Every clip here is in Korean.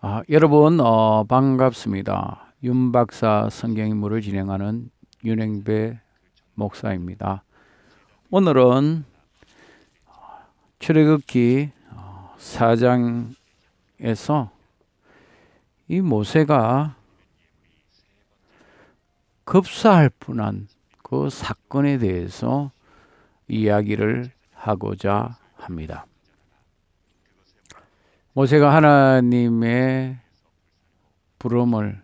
아, 여러분 어, 반갑습니다. 윤 박사 성경인물을 진행하는 윤행배 목사입니다. 오늘은 출애굽기 4장에서 이 모세가 급사할 뻔한 그 사건에 대해서 이야기를 하고자 합니다. 모세가 하나님의 부름을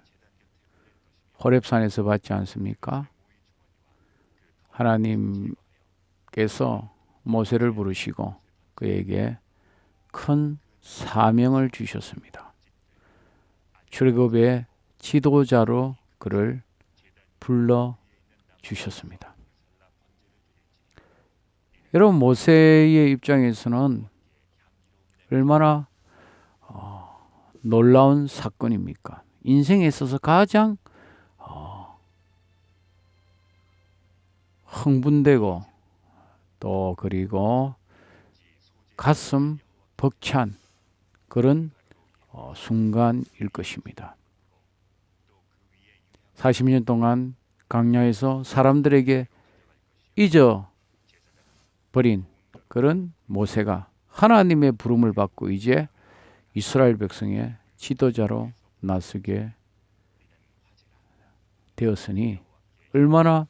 호렙산에서 받지 않습니까? 하나님께서 모세를 부르시고 그에게 큰 사명을 주셨습니다. 출애굽의 지도자로 그를 불러 주셨습니다. 여러분 모세의 입장에서는 얼마나 놀라운 사건입니까? 인생에 있어서 가장 어, 흥분되고 또 그리고 가슴 벅찬 그런 어, 순간일 것입니다. 40년 동안 강야에서 사람들에게 잊어 버린 그런 모세가 하나님의 부름을 받고 이제 이스라엘 백성의 지도자로 나서게 되었으니 얼마나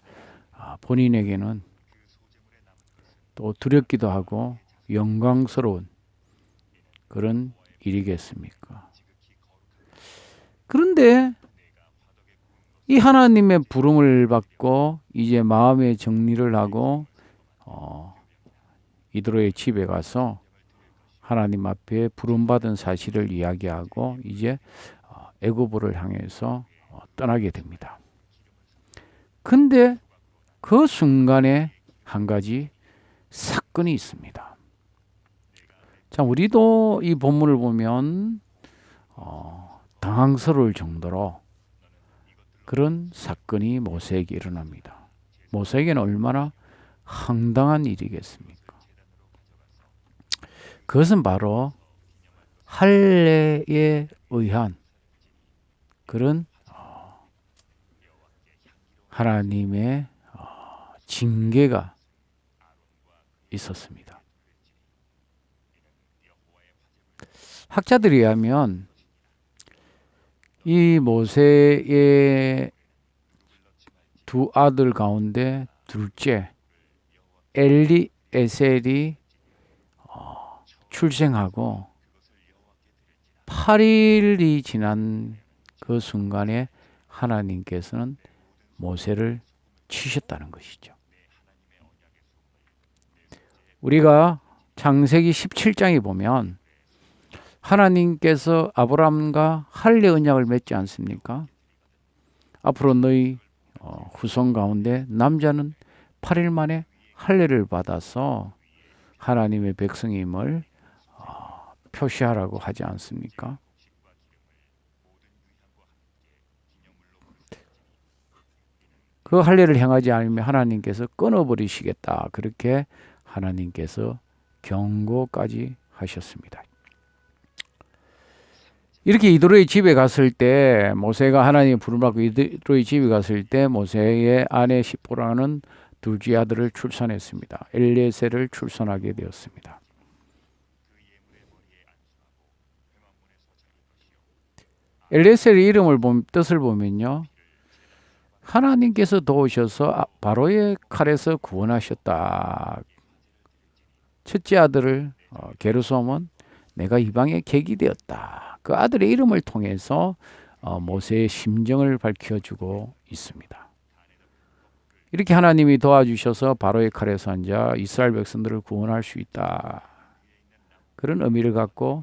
아, 본인에게는 또 두렵기도 하고 영광스러운 그런 일이겠습니까? 그런데 이 하나님의 부름을 받고 이제 마음의 정리를 하고 어, 이드로의 집에 가서 하나님 앞에 부름받은 사실을 이야기하고 이제 어, 애굽을 향해서 어, 떠나게 됩니다. 근데 그 순간에 한 가지 사건이 있습니다. 자, 우리도 이 본문을 보면 어, 당황스러울 정도로 그런 사건이 모세에게 일어납니다. 모세에게는 얼마나 황당한 일이겠습니까? 그것은 바로 할례에 의한 그런 어, 하나님의 어, 징계가 있었습니다. 학자들에 의하면 이 모세의 두 아들 가운데 둘째 엘리에셀이 출생하고 8일이 지난 그 순간에 하나님께서는 모세를 치셨다는 것이죠. 우리가 창세기 17장에 보면 하나님께서 아브라함과 할례 언약을 맺지 않습니까? 앞으로 너희 어, 후손 가운데 남자는 8일 만에 할례를 받아서 하나님의 백성임을 표시하라고 하지 않습니까? 그 할례를 행하지 않으면 하나님께서 끊어버리시겠다. 그렇게 하나님께서 경고까지 하셨습니다. 이렇게 이도로의 집에 갔을 때 모세가 하나님의 부름 받고 이도로의 집에 갔을 때 모세의 아내 시보라는 둘째 아들을 출산했습니다. 엘리에셀을 출산하게 되었습니다. 엘레셀의 이름을 보면, 뜻을 보면요. 하나님께서 도우셔서 아, 바로의 칼에서 구원하셨다. 첫째 아들을 어, 게르솜은 내가 이방의 객이 되었다. 그 아들의 이름을 통해서 어, 모세의 심정을 밝혀주고 있습니다. 이렇게 하나님이 도와주셔서 바로의 칼에서 앉아 이스라엘 백성들을 구원할 수 있다. 그런 의미를 갖고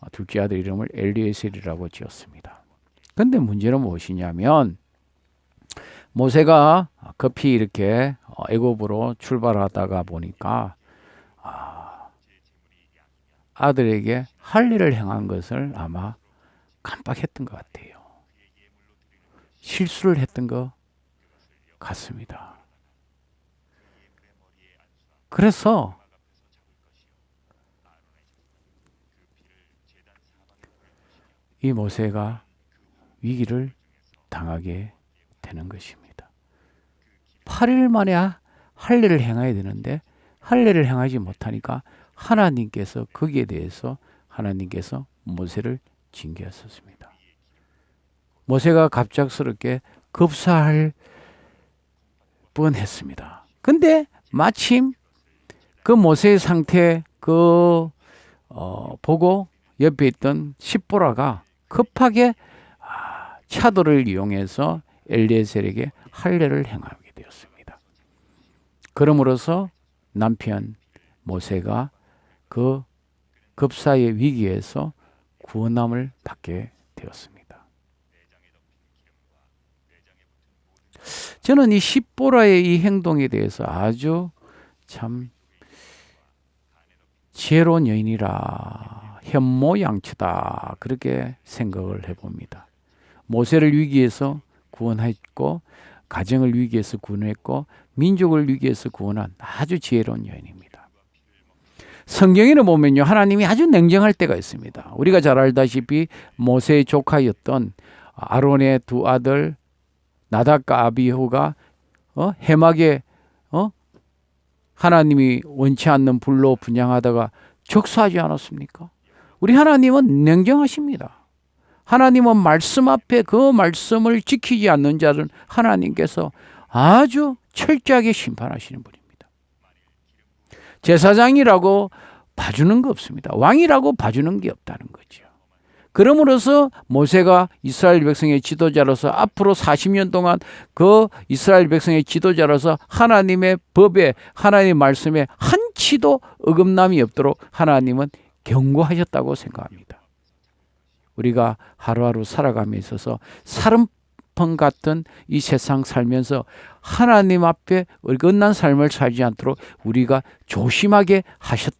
어, 둘째 아들 이름을 엘리에셀이라고 지었습니다. 근데 문제는 무엇이냐면 모세가 급히 이렇게 어, 애굽으로 출발하다가 보니까 아, 아들에게 할 일을 행한 것을 아마 깜빡했던 것 같아요. 실수를 했던 것 같습니다. 그래서 이 모세가 위기를 당하게 되는 것입니다. 8일 만에 할례를 행해야 되는데 할례를 행하지 못하니까 하나님께서 거기에 대해서 하나님께서 모세를 징계하셨습니다. 모세가 갑작스럽게 급사할 뻔했습니다. 근데 마침 그 모세의 상태 그 어, 보고 옆에 있던 십보라가 급하게 아, 차도를 이용해서 엘리에셀에게 할례를 행하게 되었습니다. 그러므로서 남편 모세가 그 급사의 위기에서 구원함을 받게 되었습니다. 저는 이 십보라의 이 행동에 대해서 아주 참 지혜로운 여인이라 현모양처다 그렇게 생각을 해봅니다. 모세를 위기에서 구원했고 가정을 위기에서 구원했고 민족을 위기에서 구원한 아주 지혜로운 여인입니다. 성경에는 보면요 하나님이 아주 냉정할 때가 있습니다. 우리가 잘 알다시피 모세의 조카였던 아론의 두 아들 나답과 아비후가 어? 해막에 어? 하나님이 원치 않는 불로 분양하다가 적수하지 않았습니까? 우리 하나님은 냉정하십니다. 하나님은 말씀 앞에 그 말씀을 지키지 않는 자는 하나님께서 아주 철저하게 심판하시는 분입니다. 제사장이라고 봐주는 거 없습니다. 왕이라고 봐주는 게 없다는 거죠. 그러므로서 모세가 이스라엘 백성의 지도자로서 앞으로 40년 동안 그 이스라엘 백성의 지도자로서 하나님의 법에 하나님의 말씀에 한치도 어긋남이 없도록 하나님은 경고하셨다고 생각합니다. 우리가 하루하루 살아감에 있어서 사름펀 같은 이 세상 살면서 하나님 앞에 어긋난 삶을 살지 않도록 우리가 조심하게 하셨